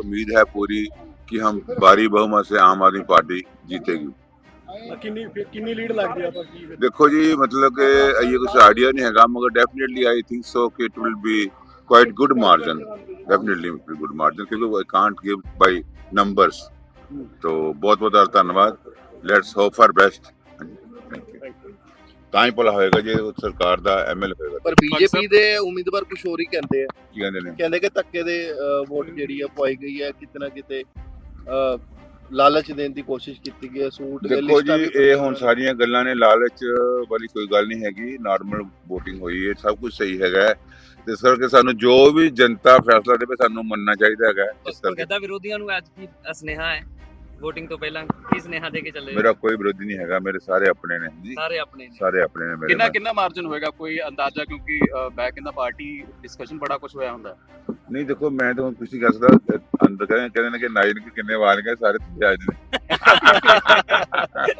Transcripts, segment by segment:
उम्मीद है पूरी कि हम भारी बहुमत से आम आदमी पार्टी जीतेगी। देखो जी मतलब के ये कुछ आइडिया नहीं है मगर डेफिनेटली आई थिंक सो कि it will be quite good margin definitely good margin क्योंकि I can't give by numbers तो बहुत बहुत धन्यवाद। लेट्स होप फॉर बेस्ट ਤਾਂ ਹੀ ਭਲਾ ਹੋਏਗਾ ਜੇ ਉਹ ਸਰਕਾਰ ਦਾ ਐਮਐਲ ਹੋਏਗਾ। ਪਰ ਬੀਜੇਪੀ ਦੇ ਉਮੀਦਵਾਰ ਕੁਝ ਹੋਰ ਹੀ ਕਹਿੰਦੇ ਆ। ਕੀ ਕਹਿੰਦੇ ਨੇ? ਕਹਿੰਦੇ ਕਿ ਧੱਕੇ ਦੇ ਵੋਟ ਜਿਹੜੀ ਆ ਪਵਾਈ ਗਈ ਹੈ ਕਿਤੇ ਨਾ ਕਿਤੇ ਲਾਲਚ ਦੇਣ ਦੀ ਕੋਸ਼ਿਸ਼ ਕੀਤੀ ਗਈ ਹੈ ਸੂਟ ਦੇ ਦੇਖੋ ਜੀ ਇਹ ਹੁਣ ਸਾਰੀਆਂ ਗੱਲਾਂ ਨੇ ਲਾਲਚ ਵਾਲੀ ਕੋਈ ਗੱਲ ਨਹੀਂ ਹੈਗੀ ਨਾਰਮਲ VOTING ਹੋਈ ਹੈ ਸਭ ਕੁਝ ਸਹੀ ਹੈਗਾ। ਤੇ ਇਸ ਕਰਕੇ ਸਾਨੂੰ ਜੋ ਵੀ ਜਨਤਾ ਫੈਸਲਾ ਦੇਵੇ ਸਾਨੂੰ ਮੰਨਣਾ ਚਾਹੀਦਾ ਹੈਗਾ। ਇਸ ਕਰਕੇ। ਕਹਿੰਦਾ ਵਿਰੋਧੀਆਂ ਨੂੰ ਅੱਜ ਕੀ ਸੁਨੇਹਾ ਹੈ। VOTING ਤੋਂ ਪਹਿਲਾਂ ਕੀ ਸੁਨੇਹਾ ਦੇ ਕੇ ਚੱਲੇ ਮੇਰਾ ਕੋਈ ਵਿਰੋਧੀ ਨਹੀਂ ਹੈਗਾ ਮੇਰੇ ਸਾਰੇ ਆਪਣੇ ਨੇ ਜੀ ਸਾਰੇ ਆਪਣੇ ਨੇ ਸਾਰੇ ਆਪਣੇ ਨੇ ਮੇਰੇ ਕਿੰਨਾ ਨਾਲ। ਕਿੰਨਾ ਮਾਰਜਨ ਹੋਏਗਾ ਕੋਈ ਅੰਦਾਜ਼ਾ ਕਿਉਂਕਿ back in the party discussion ਬੜਾ ਕੁਝ ਹੋਇਆ ਹੁੰਦਾ ਹੈ। ਨਹੀਂ ਦੇਖੋ ਮੈਂ ਤਾਂ ਹੁਣ ਕੁਝ ਨਹੀਂ ਕਰ ਸਕਦਾ ਅੰਦਰ ਕਹਿੰਦੇ ਕਹਿੰਦੇ ਨੇ ਕਿ ਨਾਈ ਨੇ ਕਿੰਨੇ ਵਾਰ ਗਏ ਸਾਰੇ ਤੁਸੀਂ ਅੱਜ ਨੇ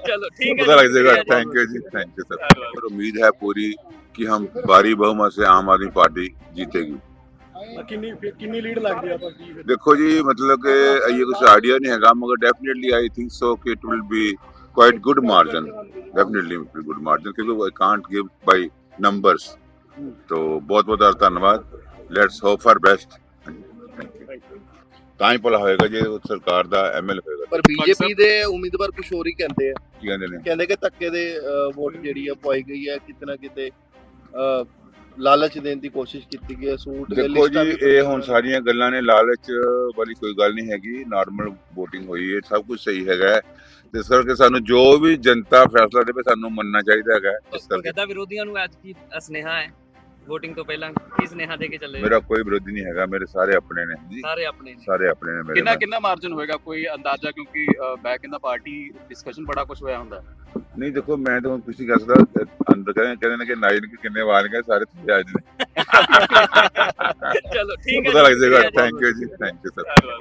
ਚਲੋ ਠੀਕ ਹੈ पता लग ਜੀ, जाएगा ਠੀਕ ਹੈ thank you ji thank you sir और उम्मीद है पूरी कि हम भारी बहुमत से आम आदमी पार्टी जीतेगी ਕਿੰਨੀ ਫਿਰ ਕਿੰਨੀ ਲੀਡ ਲੱਗਦੀ ਆ ਆਪਾਂ ਕੀ ਫਿਰ? ਦੇਖੋ ਜੀ ਮਤਲਬ ਕਿ ਇਹ ਕੁਝ ਆਈਡੀਆ ਨਹੀਂ ਹੈਗਾ ਮਗਰ ਡੈਫੀਨਿਟਲੀ ਆਈ ਥਿੰਕ ਸੋ ਕਿ it will be quite good margin definitely good margin ਕਿਉਂਕਿ I can't give by numbers तो ਬਹੁਤ ਬਹੁਤ ਧੰਨਵਾਦ। ਲੈਟਸ ਹੋਪ ਫॉर ਬੈਸਟ ਤਾਂ ਹੀ ਭਲਾ ਹੋਏਗਾ ਜੇ ਉਹ ਸਰਕਾਰ ਦਾ ਐਮਐਲ ਹੋਏਗਾ। ਪਰ ਬੀਜੇਪੀ ਦੇ ਉਮੀਦਵਾਰ ਕੁਝ ਹੋਰ ਹੀ ਕਹਿੰਦੇ ਆ। ਕੀ ਕਹਿੰਦੇ ਨੇ? ਕਹਿੰਦੇ ਕਿ ਧੱਕੇ ਦੇ ਵੋਟ ਜਿਹੜੀ ਆ ਪਵਾਈ ਗਈ ਹੈ ਕਿਤੇ ਨਾ ਕਿਤੇ ਲਾਲਚ ਦੇਣ ਦੀ ਕੋਸ਼ਿਸ਼ ਕੀਤੀ ਗਈ ਹੈ ਸੂਟ ਦੇ ਦੇਖੋ ਲਿਸਟਾਂ ਜੀ ਇਹ ਹੁਣ ਸਾਰੀਆਂ ਗੱਲਾਂ ਨੇ ਲਾਲਚ ਵਾਲੀ ਕੋਈ ਗੱਲ ਨਹੀਂ ਹੈਗੀ ਨਾਰਮਲ VOTING ਹੋਈ ਹੈ ਸਭ ਕੁਝ ਸਹੀ ਹੈਗਾ ਇਸ ਕਰਕੇ ਸਾਨੂੰ ਜੋ ਵੀ ਜਨਤਾ ਫੈਸਲਾ ਦੇਵੇ ਸਾਨੂੰ ਮੰਨਣਾ ਚਾਹੀਦਾ ਹੈਗਾ। ਇਸ ਕਰਕੇ ਕਹਿੰਦਾ ਵਿਰੋਧੀਆਂ ਨੂੰ ਅੱਜ ਕੀ ਸੁਨੇਹਾ ਹੈ VOTING ਤੋਂ ਪਹਿਲਾਂ ਕੀ ਸੁਨੇਹਾ ਦੇ ਕੇ ਚੱਲੇ ਮੇਰਾ ਕੋਈ ਵਿਰੋਧੀ ਨਹੀਂ ਹੈਗਾ ਮੇਰੇ ਸਾਰੇ ਆਪਣੇ ਨੇ ਜੀ ਸਾਰੇ ਆਪਣੇ ਨੇ ਸਾਰੇ ਆਪਣੇ ਨੇ ਮੇਰੇ ਕਿੰਨਾ। ਕਿੰਨਾ ਮਾਰਜਨ ਹੋਏਗਾ ਕੋਈ ਅੰਦਾਜ਼ਾ ਕਿਉਂਕਿ back in the party discussion ਬੜਾ ਕੁਝ ਹੋਇਆ ਹੁੰਦਾ ਹੈ। ਨਹੀਂ ਦੇਖੋ ਮੈਂ ਤਾਂ ਹੁਣ ਕਰ ਸਕਦਾ ਅੰਦਰ ਕਹਿੰਦੇ ਕਹਿੰਦੇ ਨੇ ਕਿ ਨਾਈ ਨੇ ਕਿੰਨੇ ਵਾਰ ਗਏ ਸਾਰੇ ਤੁਸੀਂ ਅੱਜ ਨੇ ਚਲੋ ਠੀਕ ਹੈ ਪਤਾ ਲੱਗ ਜਾਏਗਾ। ਥੈਂਕ ਯੂ ਜੀ ਥੈਂਕ ਯੂ ਸਰ